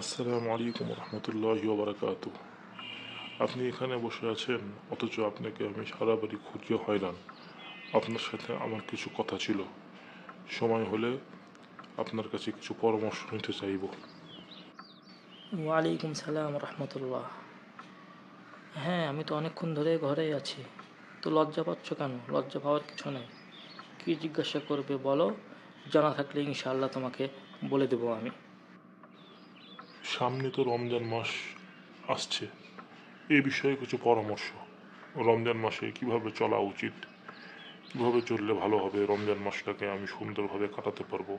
আসসালামু আলাইকুম রহমতুল্লাহি ওবরাকাতু আপনি এখানে বসে আছেন, অথচ আপনাকে আমি সারা বাড়ি খুঁজে হয়রান। আপনার সাথে আমার কিছু কথা ছিল। সময় হলে আপনার কাছে কিছু পরামর্শ নিতে চাইব। ওয়ালাইকুম সালাম রহমতুল্লাহ হ্যাঁ আমি তো অনেকক্ষণ ধরে ঘরেই আছি। তো লজ্জা পাচ্ছ কেন? লজ্জা পাওয়ার কিছু নেই। কী জিজ্ঞাসা করবে বলো? জানা থাকলে ইনশাআল্লাহ তোমাকে বলে দেবো আমি। সামনে তো রমজান মাস আসছে। এ বিষয়ে কিছু পরামর্শ। রমজান মাসে কীভাবে চলা উচিত? কীভাবে চললে ভালো হবে? রমজান মাসটাকে আমি সুন্দরভাবে কাটাতে পারব?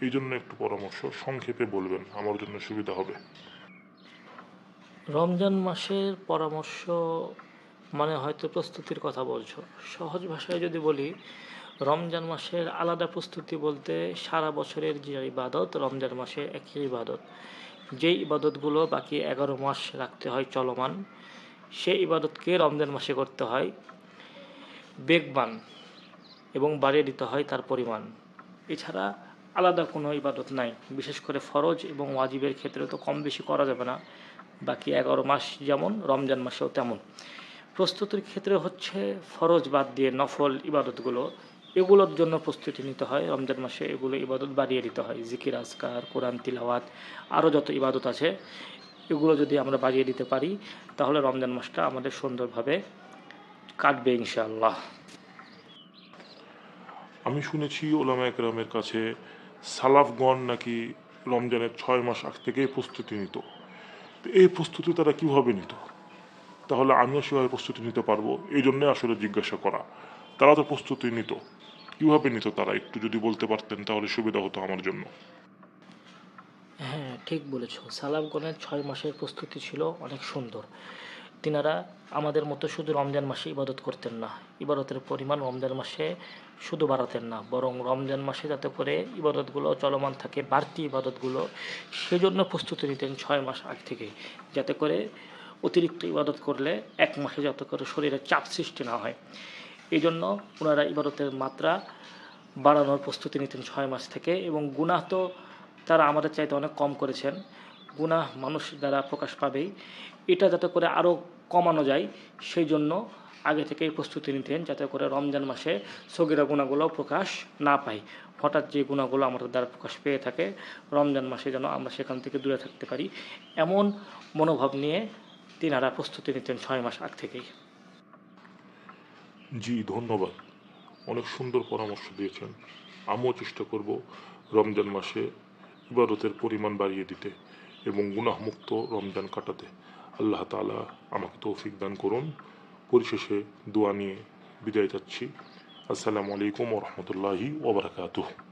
এই জন্য একটু পরামর্শ। সংক্ষেপে বলবেন, আমার জন্য সুবিধা হবে। রমজান মাসের পরামর্শ মানে হয়তো প্রস্তুতির কথা বলছো। সহজ ভাষায় যদি বলি, রমজান মাসের আলাদা প্রস্তুতি বলতে সারা বছরের যে ইবাদত, রমজান মাসে একই ইবাদত। যেই ইবাদতগুলো বাকি এগারো মাস রাখতে হয় চলমান, সেই ইবাদতকে রমজান মাসে করতে হয়। বেগবান এবং বাড়িয়ে দিতে হয় তার পরিমাণ। এছাড়া আলাদা কোনো ইবাদত নাই। বিশেষ করে ফরজ এবং ওয়াজিবের ক্ষেত্রে তো কম বেশি করা যাবে না। বাকি এগারো মাস যেমন রমজান মাসেও তেমন। প্রস্তুতির ক্ষেত্রে হচ্ছে ফরজ বাদ দিয়ে নফল ইবাদতগুলো এগুলোর জন্য প্রস্তুতি নিতে হয়। রমজান মাসে এগুলো ইবাদত বাড়িয়ে দিতে হয়। জিকির, আজকার, কোরআন, তিলাওয়াত আরও যত ইবাদত আছে, এগুলো যদি আমরা বাড়িয়ে দিতে পারি, তাহলে রমজান মাসটা আমাদের সুন্দরভাবে কাটবে ইনশাআল্লাহ। আমি শুনেছি ওলামা একরামের কাছে সালাফগণ নাকি রমজানের ছয় মাস আগ থেকেই প্রস্তুতি নিত। এই প্রস্তুতি তারা কীভাবে নিত? তাহলে আমিও সেভাবে প্রস্তুতি নিতে পারব। এই জন্যে আসলে জিজ্ঞাসা করা। তারা তো প্রস্তুতি নিত। কীভাবে নিত তারা একটু যদি বলতে পারতেন, তাহলে সুবিধা হতো আমার জন্য। হ্যাঁ ঠিক বলেছ। সালাফগণের ছয় মাসের প্রস্তুতি ছিল অনেক সুন্দর। তিনারা আমাদের মতো শুধু রমজান মাসে ইবাদত করতেন না, ইবাদতের পরিমাণ রমজান মাসে শুধু বাড়াতেন না, বরং রমজান মাসে যাতে করে ইবাদতগুলো চলমান থাকে, বাড়তি ইবাদতগুলো, সেজন্য প্রস্তুতি নিতেন ছয় মাস আগ থেকে, যাতে করে অতিরিক্ত ইবাদত করলে এক মাসে যাতে করে শরীরে চাপ সৃষ্টি না হয়। এই জন্য ওনারা ইবাদতের মাত্রা বাড়ানোর প্রস্তুতি নিতেন ছয় মাস থেকে এবং গুনাহ তো তারা আমাদের চাইতে অনেক কম করেছেন। গুনাহ মানুষ দ্বারা প্রকাশ পাবেই। এটা যাতে করে আরও কমানো যায় সেই জন্য আগে থেকেই প্রস্তুতি নিতেন যাতে করে রমজান মাসে সগিরা গুণাগুলো প্রকাশ না পায়। হঠাৎ যে গুণাগুলো আমাদের দ্বারা প্রকাশ পেয়ে থাকে, রমজান মাসে যেন আমরা সেখান থেকে দূরে থাকতে পারি, এমন মনোভাব নিয়ে তিনারা প্রস্তুতি নিতেন ছয় মাস আগ থেকেই। জি, ধন্যবাদ। অনেক সুন্দর পরামর্শ দিয়েছেন। আমিও চেষ্টা করব রমজান মাসে ইবাদতের পরিমাণ বাড়িয়ে দিতে এবং গুনাহমুক্ত রমজান কাটাতে। আল্লাহ তালা আমাকে তৌফিক দান করুন। পরিশেষে দোয়া নিয়ে বিদায় যাচ্ছি। আসসালামু আলাইকুম রহমতুল্লাহি ওবরাকাতুহ